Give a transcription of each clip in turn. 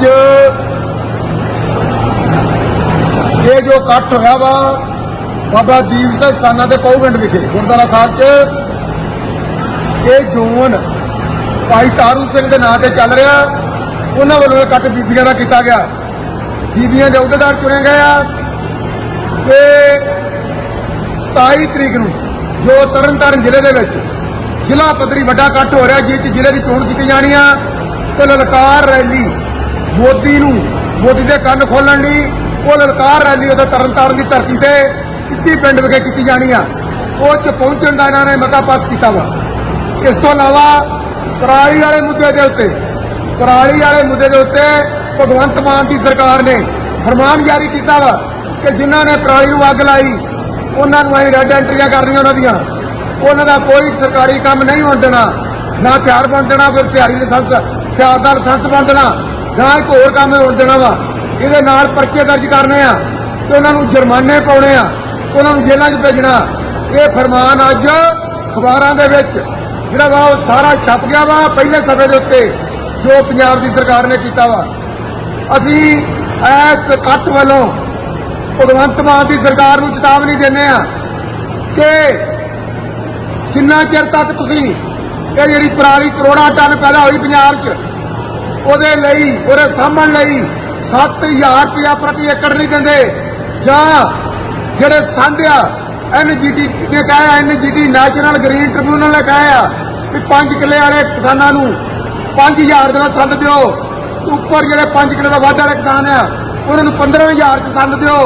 ਅੱਜ ਇਹ ਜੋ ਇਕੱਠ ਹੋਇਆ ਵਾ, ਬਾਬਾ ਦੀਪ ਸਿੰਘ ਸਥਾਨਾਂ ਦੇ ਪਉਗੰਡ ਵਿਖੇ, ਗੁਰਦੁਆਰਾ ਸਾਹਿਬ 'ਚ, ਇਹ ਜ਼ੋਨ ਭਾਈ ਤਾਰੂ ਸਿੰਘ ਦੇ ਨਾਂ ਤੇ ਚੱਲ ਰਿਹਾ। ਉਹਨਾਂ ਵੱਲੋਂ ਇਹ ਇਕੱਠ ਬੀਬੀਆਂ ਦਾ ਕੀਤਾ ਗਿਆ। ਬੀਬੀਆਂ ਦੇ ਅਹੁਦੇਦਾਰ ਚੁਣੇ ਗਏ ਆ ਤੇ 27 ਤਰੀਕ ਨੂੰ ਜੋ ਤਰਨਤਾਰਨ ਜ਼ਿਲ੍ਹੇ ਦੇ ਵਿੱਚ ਜ਼ਿਲ੍ਹਾ ਪੱਧਰੀ ਵੱਡਾ ਇਕੱਠ ਹੋ ਰਿਹਾ, ਜਿਸ 'ਚ ਜ਼ਿਲ੍ਹੇ ਦੀ ਚੋਣ ਕੀਤੀ ਜਾਣੀ ਆ, ਤੇ ਲਲਕਾਰ ਰੈਲੀ ਮੋਦੀ ਨੂੰ, ਮੋਦੀ ਦੇ ਕੰਨ ਖੋਲਣ ਲਈ ਉਹ ਲਲਕਾਰ ਰੈਲੀ ਉਹਦੇ ਤਰਨਤਾਰਨ ਦੀ ਧਰਤੀ ਤੇ ਕਿੱਤੀ ਪਿੰਡ ਵਿਖੇ ਕੀਤੀ ਜਾਣੀ ਆ। ਉਹ 'ਚ ਪਹੁੰਚਣ ਦਾ ਇਹਨਾਂ ਨੇ ਮਤਾ ਪਾਸ ਕੀਤਾ ਵਾ। ਇਸ ਤੋਂ ਇਲਾਵਾ ਪਰਾਲੀ ਵਾਲੇ ਮੁੱਦੇ ਦੇ ਉੱਤੇ, ਪਰਾਲੀ ਵਾਲੇ ਮੁੱਦੇ ਦੇ ਉੱਤੇ ਭਗਵੰਤ ਮਾਨ ਦੀ ਸਰਕਾਰ ਨੇ ਫਰਮਾਨ ਜਾਰੀ ਕੀਤਾ ਵਾ ਕਿ ਜਿਨ੍ਹਾਂ ਨੇ ਪਰਾਲੀ ਨੂੰ ਅੱਗ ਲਾਈ, ਉਹਨਾਂ ਨੂੰ ਅਸੀਂ ਰੈੱਡ ਐਂਟਰੀਆਂ ਕਰਨੀਆਂ ਉਹਨਾਂ ਦੀਆਂ। ਉਹਨਾਂ ਦਾ ਕੋਈ ਸਰਕਾਰੀ ਕੰਮ ਨਹੀਂ ਹੋਣ ਦੇਣਾ, ਨਾ ਹਥਿਆਰ ਬਣ ਦੇਣਾ, ਫਿਰ ਹਥਿਆਰੀ ਲਾਇਸੈਂਸ ਹਥਿਆਰ ਦਾ ਲਾਇਸੈਂਸ ਬਣ ਦੇਣਾ ਜਾਂ ਇੱਕ ਹੋਰ ਕੰਮ ਹੋਣ ਦੇਣਾ ਵਾ। ਇਹਦੇ ਨਾਲ ਪਰਚੇ ਦਰਜ ਕਰਨੇ ਆ ਤੇ ਉਹਨਾਂ ਨੂੰ ਜੁਰਮਾਨੇ ਪਾਉਣੇ ਆ ਉਹਨਾਂ ਨੂੰ ਜੇਲ੍ਹਾਂ 'ਚ ਭੇਜਣਾ। ਇਹ ਫਰਮਾਨ ਅੱਜ ਅਖਬਾਰਾਂ ਦੇ ਵਿੱਚ ਜਿਹੜਾ ਵਾ ਉਹ ਸਾਰਾ ਛਪ ਗਿਆ ਵਾ ਪਹਿਲੇ ਸਫੇ ਦੇ ਉੱਤੇ, ਜੋ ਪੰਜਾਬ ਦੀ ਸਰਕਾਰ ਨੇ ਕੀਤਾ ਵਾ। ਅਸੀਂ ਇਸ ਇਕੱਠ ਵੱਲੋਂ ਭਗਵੰਤ ਮਾਨ ਦੀ ਸਰਕਾਰ ਨੂੰ ਚੇਤਾਵਨੀ ਦਿੰਦੇ ਆ ਕਿ ਜਿੰਨਾ ਚਿਰ ਤੱਕ ਤੁਸੀਂ ਇਹ ਜਿਹੜੀ ਪਰਾਲੀ ਕਰੋੜਾਂ ਟਨ ਪੈਦਾ ਹੋਈ ਪੰਜਾਬ 'ਚ ਉਹਦੇ ਲਈ, ਉਹਦੇ ਸਾਂਭਣ ਲਈ 7000 ਰੁਪਇਆ ਪ੍ਰਤੀ ਏਕੜ ਨਹੀਂ ਦਿੰਦੇ। ਜਾਂ ਜਿਹੜੇ ਸੰਧਿਆ ਐਨਜੀਟੀ ਨੇ ਕਹਾਇਆ ਐਨਜੀਟੀ ਨੈਸ਼ਨਲ ਗ੍ਰੀਨ ਟ੍ਰਿਬਿਊਨਲ ਨੇ ਕਹਾਇਆ ਵੀ 5 ਕਿੱਲੇ ਵਾਲੇ ਕਿਸਾਨਾਂ ਨੂੰ 5000 ਦਾ ਸੰਦ ਦਿਓ। ਉੱਪਰ ਜਿਹੜੇ 5 ਕਿੱਲੇ ਦਾ ਵਾਧਾ ਵਾਲੇ ਕਿਸਾਨ ਆ, ਉਹਨਾਂ ਨੂੰ 15000 ਚ ਸੰਦ ਦਿਓ।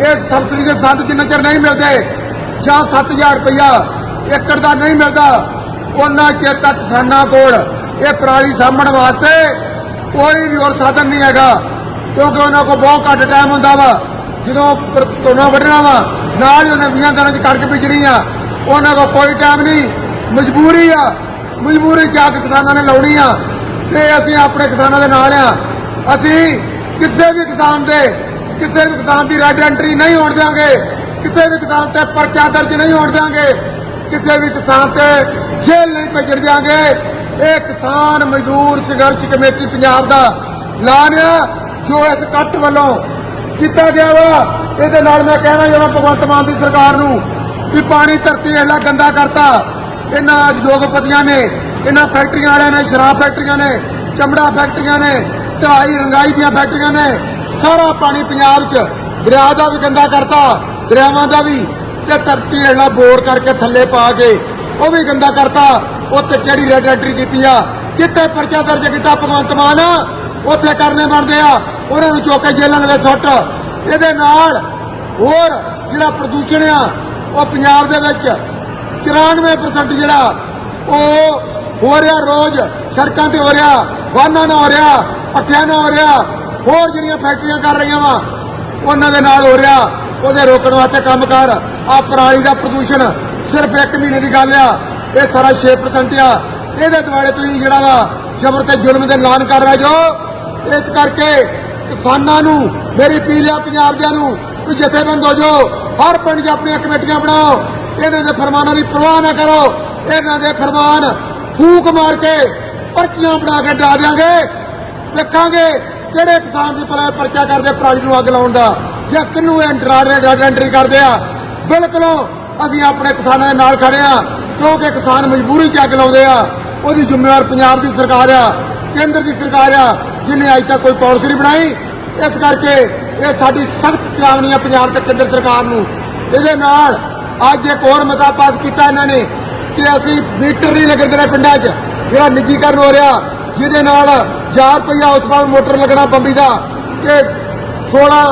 ਇਹ ਸਬਸਿਡੀ ਦੇ ਸੰਦ ਜਿੰਨਾ ਚਿਰ ਨਹੀਂ ਮਿਲਦੇ, ਜਾਂ 7000 ਰੁਪਇਆ ਏਕੜ ਦਾ ਨਹੀਂ ਮਿਲਦਾ, ਉਹਨਾਂ ਚਿਰ ਤੱਕ ਕਿਸਾਨਾਂ ਕੋਲ ਇਹ ਪਰਾਲੀ ਸਾਂਭਣ ਵਾਸਤੇ ਕੋਈ ਵੀ ਹੋਰ ਸਾਧਨ ਨਹੀਂ ਹੈਗਾ, ਕਿਉਂਕਿ ਉਹਨਾਂ ਕੋਲ ਬਹੁਤ ਘੱਟ ਟਾਈਮ ਹੁੰਦਾ ਵਾ। ਜਦੋਂ ਤੋਨਾ ਵੱਢਣਾ ਵਾ, ਨਾਲ ਹੀ ਉਹਨੇ 20 ਦਿਨਾਂ ਚ ਕਣਕ ਬੀਜਣੀ ਆ। ਉਹਨਾਂ ਕੋਲ ਕੋਈ ਟਾਈਮ ਨਹੀਂ। ਮਜਬੂਰੀ ਆ। ਮਜਬੂਰੀ ਜਾ ਕੇ ਕਿਸਾਨਾਂ ਨੇ ਲਾਉਣੀ ਆ। ਤੇ ਅਸੀਂ ਆਪਣੇ ਕਿਸਾਨਾਂ ਦੇ ਨਾਲ ਆ। ਅਸੀਂ ਕਿਸੇ ਵੀ ਕਿਸਾਨ ਦੇ, ਕਿਸੇ ਵੀ ਕਿਸਾਨ ਦੀ ਰੈਡ ਐਂਟਰੀ ਨਹੀਂ ਹੋਣ ਦਿਆਂਗੇ। ਕਿਸੇ ਵੀ ਕਿਸਾਨ ਤੇ ਪਰਚਾ ਦਰਜ ਨਹੀਂ ਹੋਣ ਦਿਆਂਗੇ। ਕਿਸੇ ਵੀ ਕਿਸਾਨ ਤੇ ਜੇਲ੍ਹ ਨਹੀਂ ਭੇਜਣ ਦਿਆਂਗੇ। ਇਹ ਕਿਸਾਨ ਮਜ਼ਦੂਰ ਸੰਘਰਸ਼ ਕਮੇਟੀ ਪੰਜਾਬ ਦਾ ਐਲਾਨ ਆ, ਜੋ ਇਸ ਕੱਟ ਵੱਲੋਂ ਕੀਤਾ ਗਿਆ ਵਾ। ਇਹਦੇ ਨਾਲ ਮੈਂ ਕਹਿਣਾ ਚਾਹੁੰਦਾ ਭਗਵੰਤ ਮਾਨ ਦੀ ਸਰਕਾਰ ਨੂੰ ਵੀ ਪਾਣੀ ਧਰਤੀ ਹੇਠਾਂ ਗੰਦਾ ਕਰਤਾ। ਇਹਨਾਂ ਉਦਯੋਗਪਤੀਆਂ ਨੇ, ਇਹਨਾਂ ਫੈਕਟਰੀਆਂ ਵਾਲਿਆਂ ਨੇ, ਸ਼ਰਾਬ ਫੈਕਟਰੀਆਂ ਨੇ, ਚਮੜਾ ਫੈਕਟਰੀਆਂ ਨੇ, ਢਾਈ ਰੰਗਾਈ ਦੀਆਂ ਫੈਕਟਰੀਆਂ ਨੇ, ਸਾਰਾ ਪਾਣੀ ਪੰਜਾਬ 'ਚ ਦਰਿਆ ਦਾ ਵੀ ਗੰਦਾ ਕਰਤਾ, ਦਰਿਆਵਾਂ ਦਾ ਵੀ। ਤੇ ਧਰਤੀ ਹੇਠਾਂ ਬੋਰ ਕਰਕੇ ਥੱਲੇ ਪਾ ਕੇ ਉਹ ਵੀ ਗੰਦਾ ਕਰਤਾ। ਉੱਥੇ ਕਿਹੜੀ ਰੈਡ ਐਂਟਰੀ ਕੀਤੀ ਆ, ਕਿੱਥੇ ਪਰਚਾ ਦਰਜ ਕੀਤਾ ਭਗਵੰਤ ਮਾਨ? ਉੱਥੇ ਕਰਨੇ ਬਣਦੇ ਆ। ਉਹਨਾਂ ਨੂੰ ਚੁੱਕ ਕੇ ਜੇਲ੍ਹਾਂ ਦੇ ਵਿੱਚ ਸੁੱਟ। ਇਹਦੇ ਨਾਲ ਹੋਰ ਜਿਹੜਾ ਪ੍ਰਦੂਸ਼ਣ ਆ, ਉਹ ਪੰਜਾਬ ਦੇ ਵਿੱਚ 94% ਜਿਹੜਾ, ਉਹ ਹੋ ਰਿਹਾ ਰੋਜ਼। ਸੜਕਾਂ ਤੇ ਹੋ ਰਿਹਾ, ਵਾਹਨਾਂ ਨਾਲ ਹੋ ਰਿਹਾ, ਪੱਠਿਆਂ ਨਾਲ ਹੋ ਰਿਹਾ। ਹੋਰ ਜਿਹੜੀਆਂ ਫੈਕਟਰੀਆਂ ਕਰ ਰਹੀਆਂ ਵਾ, ਉਹਨਾਂ ਦੇ ਨਾਲ ਹੋ ਰਿਹਾ। ਉਹਦੇ ਰੋਕਣ ਵਾਸਤੇ ਕੰਮ ਕਰ। ਆ ਪਰਾਲੀ ਦਾ ਪ੍ਰਦੂਸ਼ਣ ਸਿਰਫ 1 ਮਹੀਨੇ ਦੀ ਗੱਲ ਆ। ਇਹ ਸਾਰਾ 6% ਆ। ਇਹਦੇ ਦੁਆਲੇ ਤੁਸੀਂ ਜਿਹੜਾ ਵਾ ਜ਼ਬਰ ਤੇ ਜ਼ੁਲਮ ਦੇ ਐਲਾਨ ਕਰ ਰਹੇ ਜੋ। ਇਸ ਕਰਕੇ ਕਿਸਾਨਾਂ ਨੂੰ, ਮੇਰੀ ਅਪੀਲ ਆ ਪੰਜਾਬ ਦਿਆਂ ਨੂੰ ਵੀ ਜਥੇਬੰਦ ਹੋ ਜਾਓ। ਹਰ ਪਿੰਡ 'ਚ ਆਪਣੀਆਂ ਕਮੇਟੀਆਂ ਬਣਾਓ। ਇਹਨਾਂ ਦੇ ਫਰਮਾਨਾਂ ਦੀ ਪਰਵਾਹ ਨਾ ਕਰੋ। ਇਹਨਾਂ ਦੇ ਫਰਮਾਨ ਫੂਕ ਮਾਰ ਕੇ ਪਰਚੀਆਂ ਬਣਾ ਕੇ ਡਾ ਦਿਆਂਗੇ। ਵੇਖਾਂਗੇ ਕਿਹੜੇ ਕਿਸਾਨ ਦੀ ਭਲਾ ਪਰਚਾ ਕਰਦੇ, ਪਰਾਲੀ ਨੂੰ ਅੱਗ ਲਾਉਣ ਦਾ। ਜਾਂ ਕਿੰਨੂੰ ਐਂਟਰੀ ਕਰਦੇ ਆ। ਬਿਲਕੁਲ ਅਸੀਂ ਆਪਣੇ ਕਿਸਾਨਾਂ ਦੇ ਨਾਲ ਖੜੇ ਆ। ਕਿਉਂਕਿ ਕਿਸਾਨ ਮਜਬੂਰੀ ਚ ਅੱਗ ਲਾਉਂਦੇ ਆ, ਉਹਦੀ ਜ਼ਿੰਮੇਵਾਰ ਪੰਜਾਬ ਦੀ ਸਰਕਾਰ ਆ, ਕੇਂਦਰ ਦੀ ਸਰਕਾਰ ਆ, ਜਿਨੇ ਅੱਜ ਤੱਕ ਕੋਈ ਪਾਲਿਸੀ ਨਹੀਂ ਬਣਾਈ। ਇਸ ਕਰਕੇ ਇਹ ਸਾਡੀ ਸਖਤ ਚੇਤਾਵਨੀ ਆ ਪੰਜਾਬ ਤੇ ਕੇਂਦਰ ਸਰਕਾਰ ਨੂੰ। ਇਹਦੇ ਨਾਲ ਅੱਜ ਇੱਕ ਹੋਰ ਮਤਾ ਪਾਸ ਕੀਤਾ ਇਹਨਾਂ ਨੇ ਕਿ ਅਸੀਂ ਮੀਟਰ ਨਹੀਂ ਲੱਗਣ ਦੇਣਾ ਪਿੰਡਾਂ 'ਚ। ਜਿਹੜਾ ਨਿੱਜੀਕਰਨ ਹੋ ਰਿਹਾ, ਜਿਹਦੇ ਨਾਲ 1000 ਰੁਪਇਆ ਉਸ ਮੋਟਰ ਲੱਗਣਾ ਬੰਬੀ ਦਾ ਤੇ 16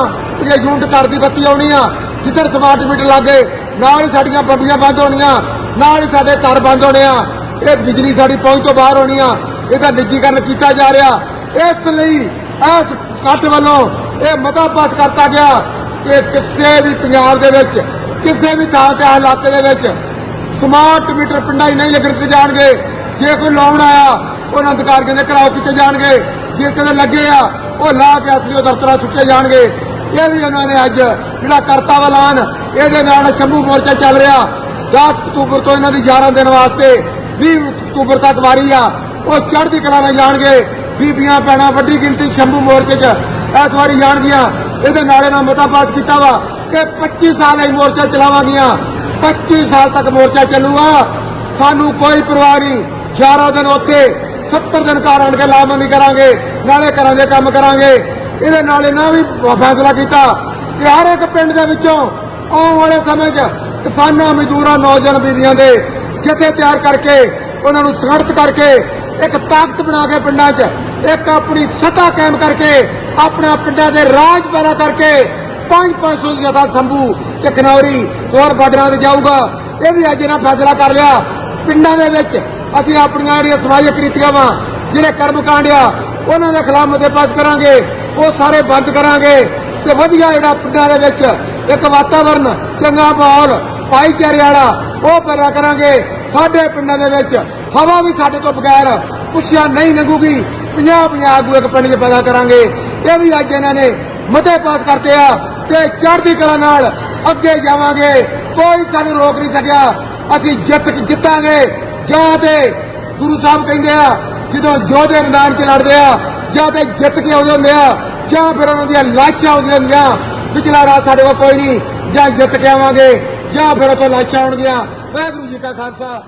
ਇਹ ਯੂਨਿਟ ਘਰ ਦੀ ਬੱਤੀ ਆਉਣੀ ਆ, ਜਿੱਧਰ ਸਮਾਰਟ ਮੀਟਰ ਲੱਗੇ ਨਾਲ ਹੀ ਸਾਡੀਆਂ ਬੰਬੀਆਂ ਬੰਦ ਹੋਣੀਆਂ। ਨਾਲ ਹੀ ਸਾਡੇ ਘਰ ਬੰਦ ਹੋਣੇ ਆ। ਇਹ ਬਿਜਲੀ ਸਾਡੀ ਪਹੁੰਚ ਤੋਂ ਬਾਹਰ ਹੋਣੀ ਆ। ਇਹਦਾ ਨਿੱਜੀਕਰਨ ਕੀਤਾ ਜਾ ਰਿਹਾ। ਇਸ ਲਈ ਇਸ ਇਕੱਠ ਵੱਲੋਂ ਇਹ ਮਤਾ ਪਾਸ ਕਰਤਾ ਗਿਆ ਕਿ ਕਿਸੇ ਵੀ ਪੰਜਾਬ ਦੇ ਵਿੱਚ, ਕਿਸੇ ਵੀ ਥਾਂ ਤੇ ਆਹ ਇਲਾਕੇ ਦੇ ਵਿੱਚ ਸਮਾਰਟ ਮੀਟਰ ਪਿੰਡਾਂ 'ਚ ਨਹੀਂ ਲੱਗਣ ਦਿੱਤੇ ਜਾਣਗੇ। ਜੇ ਕੋਈ ਲਾਉਣ ਆਇਆ, ਉਹਨਾਂ ਅਧਿਕਾਰੀਆਂ ਦੇ ਘਰਾਓ ਕੀਤੇ ਜਾਣਗੇ। ਜੇ ਕਦੇ ਲੱਗੇ ਆ, ਉਹ ਲਾ ਕੇ ਅਸਲੀ ਦਫ਼ਤਰਾਂ ਸੁੱਟੇ ਜਾਣਗੇ। ਇਹ ਵੀ ਉਹਨਾਂ ਨੇ ਅੱਜ ਜਿਹੜਾ ਕਰਤਾ ਵਲਾਨ ਇਹਦੇ ਨਾਲ ਸ਼ੰਭੂ ਮੋਰਚਾ ਚੱਲ ਰਿਹਾ। 10 ਅਕਤੂਬਰ ਤੋਂ ਇਹਨਾਂ ਦੀ 11 ਦਿਨ ਵਾਸਤੇ 20 ਅਕਤੂਬਰ ਤੱਕ ਵਾਰੀ ਆ, ਉਹ ਚੜ੍ਹਦੀ ਕਲਾ ਨਾਲ ਜਾਣਗੇ। ਬੀਬੀਆਂ, ਭੈਣਾਂ, ਵੱਡੀ ਗਿਣਤੀ ਸ਼ੰਭੂ ਮੋਰਚੇ 'ਚ ਇਸ ਵਾਰੀ ਜਾਣਗੀਆਂ। ਇਹਦੇ ਨਾਲੇ ਨਾਲ ਮਤਾ ਪਾਸ ਕੀਤਾ ਵਾ ਕਿ 25 ਸਾਲ ਇਹ ਮੋਰਚਾ ਚਲਾਵਾਂਗੀਆਂ। 25 ਸਾਲ ਤੱਕ ਮੋਰਚਾ ਚੱਲੂਗਾ। ਸਾਨੂੰ ਕੋਈ ਪਰਵਾਹ ਨਹੀਂ। 11 ਦਿਨ ਉੱਥੇ 70 ਦਿਨ ਘਰ ਆਣ ਕੇ ਲਾਮਬੰਦੀ ਕਰਾਂਗੇ। ਨਾਲੇ ਘਰਾਂ ਦੇ ਕੰਮ ਕਰਾਂਗੇ। ਇਹਦੇ ਨਾਲ ਇਹਨਾਂ ਵੀ ਫੈਸਲਾ ਕੀਤਾ ਕਿ ਹਰ ਇੱਕ ਪਿੰਡ ਦੇ ਵਿੱਚੋਂ ਆਉਣ ਵਾਲੇ ਸਮੇਂ 'ਚ ਕਿਸਾਨਾਂ, ਮਜ਼ਦੂਰਾਂ, ਨੌਜਵਾਨ ਬੀਬੀਆਂ ਦੇ ਜਥੇ ਤਿਆਰ ਕਰਕੇ ਉਹਨਾਂ ਨੂੰ ਸੰਗਠਿਤ ਕਰਕੇ ਇੱਕ ਤਾਕਤ ਬਣਾ ਕੇ ਪਿੰਡਾਂ 'ਚ ਇੱਕ ਆਪਣੀ ਸੱਤਾ ਕਾਇਮ ਕਰਕੇ ਆਪਣਾ ਪਿੰਡਾਂ ਦੇ ਰਾਜ ਪੈਦਾ ਕਰਕੇ 5-500 ਜਥਾ ਸੰਭੂ ਤੇ ਕਨੌਰੀ ਹੋਰ ਬਾਰਡਰਾਂ ਤੇ ਜਾਊਗਾ। ਇਹ ਵੀ ਅੱਜ ਇਹਨਾਂ ਫੈਸਲਾ ਕਰ ਲਿਆ। ਪਿੰਡਾਂ ਦੇ ਵਿੱਚ ਅਸੀਂ ਆਪਣੀਆਂ ਜਿਹੜੀਆਂ ਸਮਾਜਿਕ ਕ੍ਰਿਤੀਆਂ ਵਾ, ਜਿਹੜੇ ਕਰਮ ਕਾਂਡ ਆ, ਉਹਨਾਂ ਦੇ ਖਿਲਾਫ ਮਤੇ ਪਾਸ ਕਰਾਂਗੇ। ਉਹ ਸਾਰੇ ਬੰਦ ਕਰਾਂਗੇ ਤੇ ਵਧੀਆ ਜਿਹੜਾ ਪਿੰਡਾਂ ਦੇ ਵਿੱਚ ਇੱਕ ਵਾਤਾਵਰਨ, ਚੰਗਾ ਮਾਹੌਲ ਭਾਈਚਾਰੇ ਵਾਲਾ, ਉਹ ਪੈਦਾ ਕਰਾਂਗੇ। ਸਾਡੇ ਪਿੰਡਾਂ ਦੇ ਵਿੱਚ ਹਵਾ ਵੀ ਸਾਡੇ ਤੋਂ ਬਗੈਰ ਪੁੱਛਿਆ ਨਹੀਂ ਲੰਘੂਗੀ। 50 50 ਆਗੂ ਇੱਕ ਪਿੰਡ 'ਚ ਪੈਦਾ ਕਰਾਂਗੇ। ਇਹ ਵੀ ਅੱਜ ਇਹਨਾਂ ਨੇ ਮਤੇ ਪਾਸ ਕਰਤੇ ਆ ਤੇ ਚੜ੍ਹਦੀ ਕਲਾ ਨਾਲ ਅੱਗੇ ਜਾਵਾਂਗੇ। ਕੋਈ ਸਾਨੂੰ ਰੋਕ ਨਹੀਂ ਸਕਿਆ। ਅਸੀਂ ਜਿੱਤ ਜਿੱਤਾਂਗੇ। ਜਾਂ ਤੇ ਗੁਰੂ ਸਾਹਿਬ ਕਹਿੰਦੇ ਆ, ਜਦੋਂ ਯੋਧੇ ਮੈਦਾਨ 'ਚ ਲੜਦੇ ਆ, ਜਾਂ ਤੇ ਜਿੱਤ ਕੇ ਆਉਂਦੇ ਹੁੰਦੇ ਆ, ਜਾਂ ਫਿਰ ਉਹਨਾਂ ਦੀਆਂ ਲਾਸ਼ਾਂ ਆਉਂਦੀਆਂ ਹੁੰਦੀਆਂ। ਪਿਛਲਾ ਰਾਤ ਸਾਡੇ ਕੋਲ ਕੋਈ ਨਹੀਂ। ਜਾਂ ਜਿੱਤ ਕੇ ਆਵਾਂਗੇ। ਜਾਂ ਫਿਰ ਉੱਥੋਂ ਲਾਸ਼ਾਂ ਹੋਣਗੀਆਂ। ਵਾਹਿਗੁਰੂ ਜੀ ਕਾ ਖਾਲਸਾ